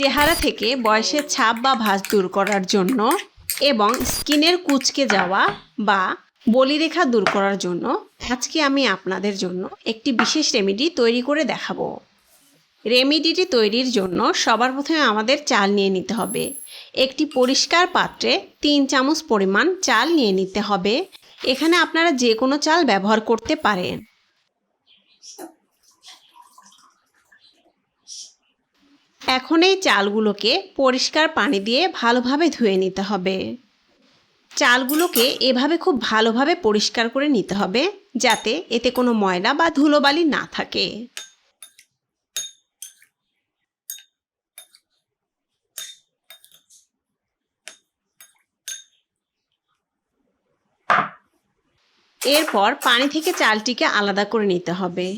চেহারা থেকে বয়সের ছাপ বা ভাঁজ দূর করার জন্য এবং স্কিনের কুচকে যাওয়া বা বলিরেখা দূর করার জন্য আজকে আমি আপনাদের জন্য একটি বিশেষ রেমেডি তৈরি করে দেখাবো। রেমেডিটি তৈরির জন্য সবার প্রথমে আমাদের চাল নিয়ে নিতে হবে। একটি পরিষ্কার পাত্রে তিন চামচ পরিমাণ চাল নিয়ে নিতে হবে। এখানে আপনারা যে কোনো চাল ব্যবহার করতে পারেন। এখন এই চালগুলোকে পরিষ্কার পানি দিয়ে ভালোভাবে ধুয়ে নিতে হবে। চালগুলোকে এভাবে খুব ভালোভাবে পরিষ্কার করে নিতে হবে যাতে এতে কোনো ময়লা বা ধুলোবালি না থাকে। এরপর পানি থেকে চালটিকে আলাদা করে নিতে হবে।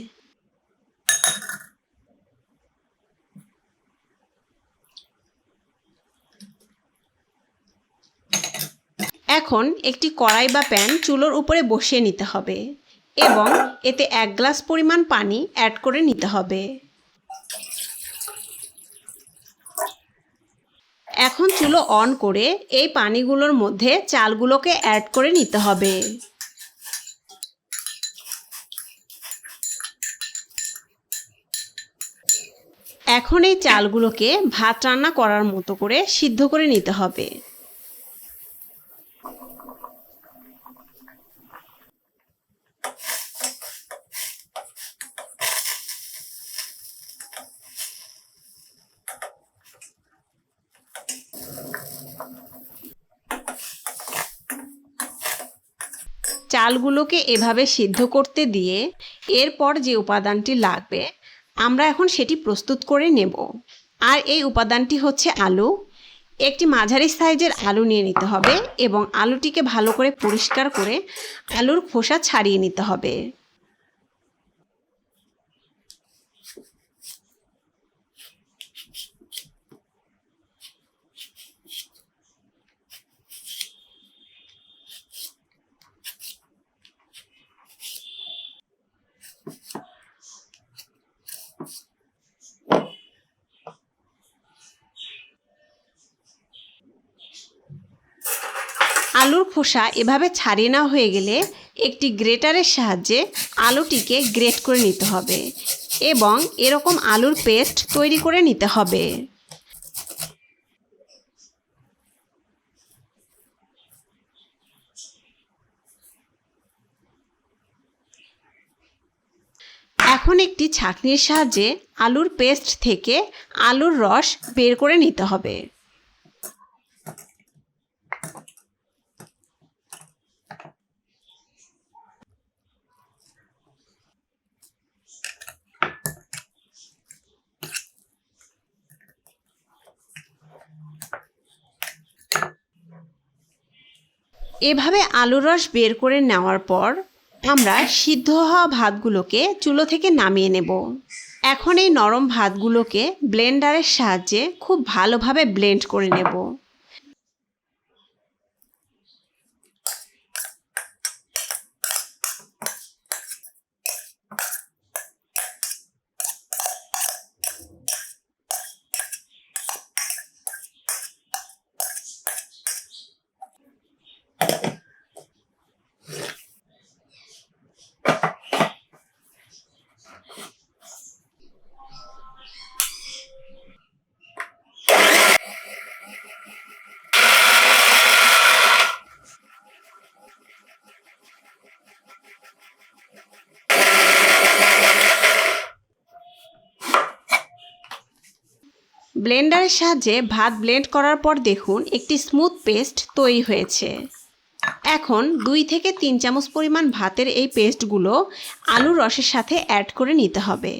এখন একটি কড়াই বা প্যান চুলোর উপরে বসিয়ে নিতে হবে এবং এতে এক গ্লাস পরিমাণ পানি অ্যাড করে নিতে হবে। এখন চুলো অন করে এই পানিগুলোর মধ্যে চালগুলোকে অ্যাড করে নিতে হবে। এখন এই চালগুলোকে ভাত রান্না করার মতো করে সিদ্ধ করে নিতে হবে। চালগুলোকে এভাবে সিদ্ধ করতে দিয়ে এরপর যে উপাদানটি লাগবে, আমরা এখন সেটি প্রস্তুত করে নেব। আর এই উপাদানটি হচ্ছে আলু। একটি মাঝারি সাইজের আলু নিয়ে নিতে হবে এবং আলুটিকে ভালো করে পরিষ্কার করে আলুর খোসা ছাড়িয়ে নিতে হবে। আলুর খোসা এভাবে ছাড়িয়ে নেওয়া হয়ে গেলে একটি গ্রেটারের সাহায্যে আলুটিকে গ্রেট করে নিতে হবে এবং এরকম আলুর পেস্ট তৈরি করে নিতে হবে। এখন একটি ছাঁকনির সাহায্যে আলুর পেস্ট থেকে আলুর রস বের করে নিতে হবে। এভাবে আলুর রস বের করে নেওয়ার পর আমরা সিদ্ধ হওয়া ভাতগুলোকে চুলো থেকে নামিয়ে নেব। এখন এই নরম ভাতগুলোকে ব্লেন্ডারের সাহায্যে খুব ভালোভাবে ব্লেন্ড করে নেব। ব্লেন্ডারের সাহায্যে ভাত ব্লেন্ড করার পর দেখুন একটি স্মুথ পেস্ট তৈরি হয়েছে। এখন দুই থেকে তিন চামচ পরিমাণ ভাতের এই পেস্টগুলো আলুর রসের সাথে অ্যাড করে নিতে হবে।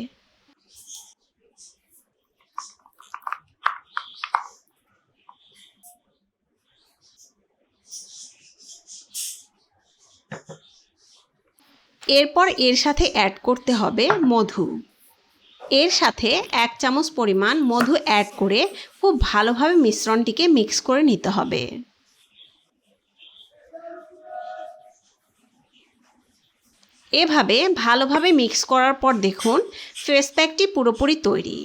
এরপর এর সাথে অ্যাড করতে হবে মধু। এর সাথে এক চামচ পরিমাণ মধু অ্যাড করে খুব ভালোভাবে মিশ্রণটিকে মিক্স করে নিতে হবে। এভাবে ভালোভাবে মিক্স করার পর দেখুন ফেস প্যাকটি পুরোপুরি তৈরি।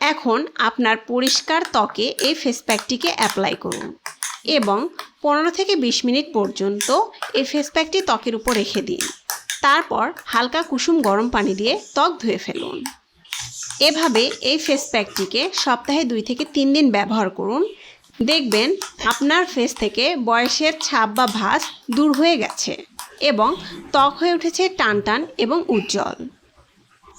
এখন আপনার পরিষ্কার ত্বকে এই ফেস প্যাকটিকে অ্যাপ্লাই করুন এবং পনেরো থেকে বিশ মিনিট পর্যন্ত এই ফেস প্যাকটি ত্বকের উপর রেখে দিন। তারপর হালকা কুসুম গরম পানি দিয়ে ত্বক ধুয়ে ফেলুন। এভাবে এই ফেস প্যাকটিকে সপ্তাহে দুই থেকে তিন দিন ব্যবহার করুন। দেখবেন আপনার ফেস থেকে বয়সের ছাপ বা ভাস দূর হয়ে গেছে এবং ত্বক হয়ে উঠেছে টান টান এবং উজ্জ্বল।